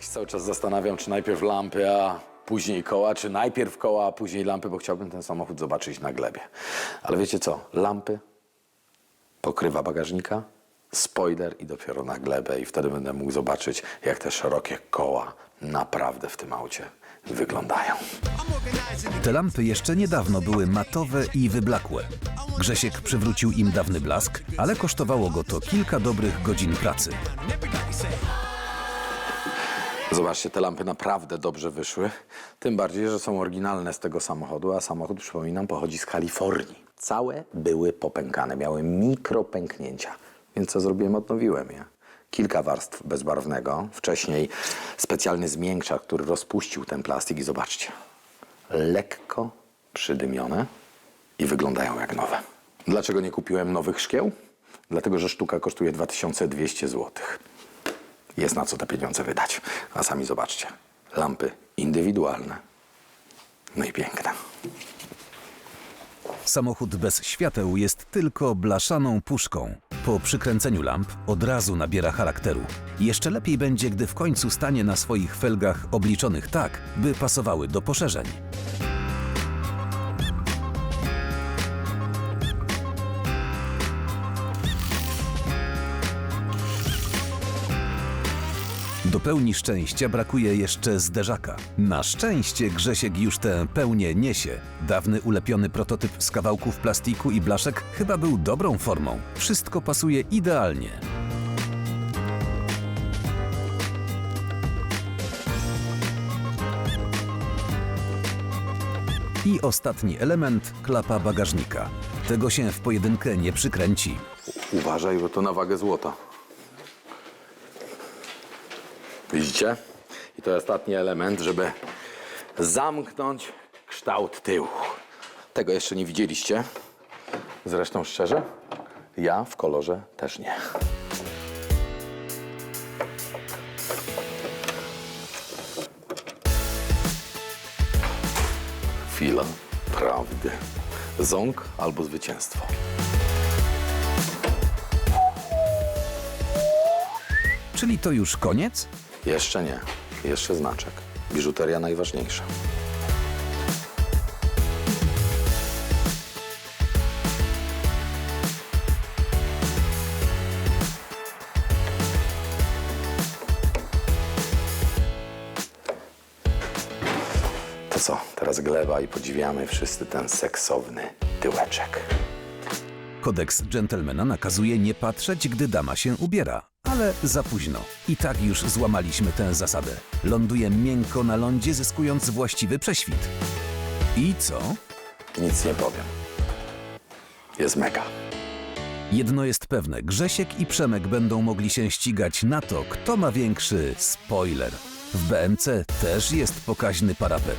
Ja się cały czas zastanawiam, czy najpierw lampy, a później koła, czy najpierw koła, a później lampy, bo chciałbym ten samochód zobaczyć na glebie. Ale wiecie co? Lampy, pokrywa bagażnika, spoiler i dopiero na glebę i wtedy będę mógł zobaczyć, jak te szerokie koła naprawdę w tym aucie wyglądają. Te lampy jeszcze niedawno były matowe i wyblakłe. Grzesiek przywrócił im dawny blask, ale kosztowało go to kilka dobrych godzin pracy. Zobaczcie, te lampy naprawdę dobrze wyszły. Tym bardziej, że są oryginalne z tego samochodu, a samochód, przypominam, pochodzi z Kalifornii. Całe były popękane, miały mikropęknięcia. Więc co zrobiłem? Odnowiłem je. Kilka warstw bezbarwnego, wcześniej specjalny zmiękczacz, który rozpuścił ten plastik i zobaczcie, lekko przydymione i wyglądają jak nowe. Dlaczego nie kupiłem nowych szkieł? Dlatego, że sztuka kosztuje 2200 złotych jest na co te pieniądze wydać. A sami zobaczcie. Lampy indywidualne. No i piękne. Samochód bez świateł jest tylko blaszaną puszką. Po przykręceniu lamp od razu nabiera charakteru. Jeszcze lepiej będzie, gdy w końcu stanie na swoich felgach obliczonych tak, by pasowały do poszerzeń. Do pełni szczęścia brakuje jeszcze zderzaka. Na szczęście Grzesiek już tę pełnię niesie. Dawny ulepiony prototyp z kawałków plastiku i blaszek chyba był dobrą formą. Wszystko pasuje idealnie. I ostatni element klapa bagażnika. Tego się w pojedynkę nie przykręci. Uważaj, bo to na wagę złota. Widzicie? I to ostatni element, żeby zamknąć kształt tyłu. Tego jeszcze nie widzieliście. Zresztą szczerze, ja w kolorze też nie. Chwila prawdy. Ząg albo zwycięstwo. Czyli to już koniec? Jeszcze nie. Jeszcze znaczek. Biżuteria najważniejsza. To co? Teraz gleba i podziwiamy wszyscy ten seksowny tyłeczek. Kodeks dżentelmena nakazuje nie patrzeć, gdy dama się ubiera. Ale za późno. I tak już złamaliśmy tę zasadę. Ląduje miękko na lądzie, zyskując właściwy prześwit. I co? Nic nie powiem. Jest mega. Jedno jest pewne, Grzesiek i Przemek będą mogli się ścigać na to, kto ma większy spoiler. W BMC też jest pokaźny parapet.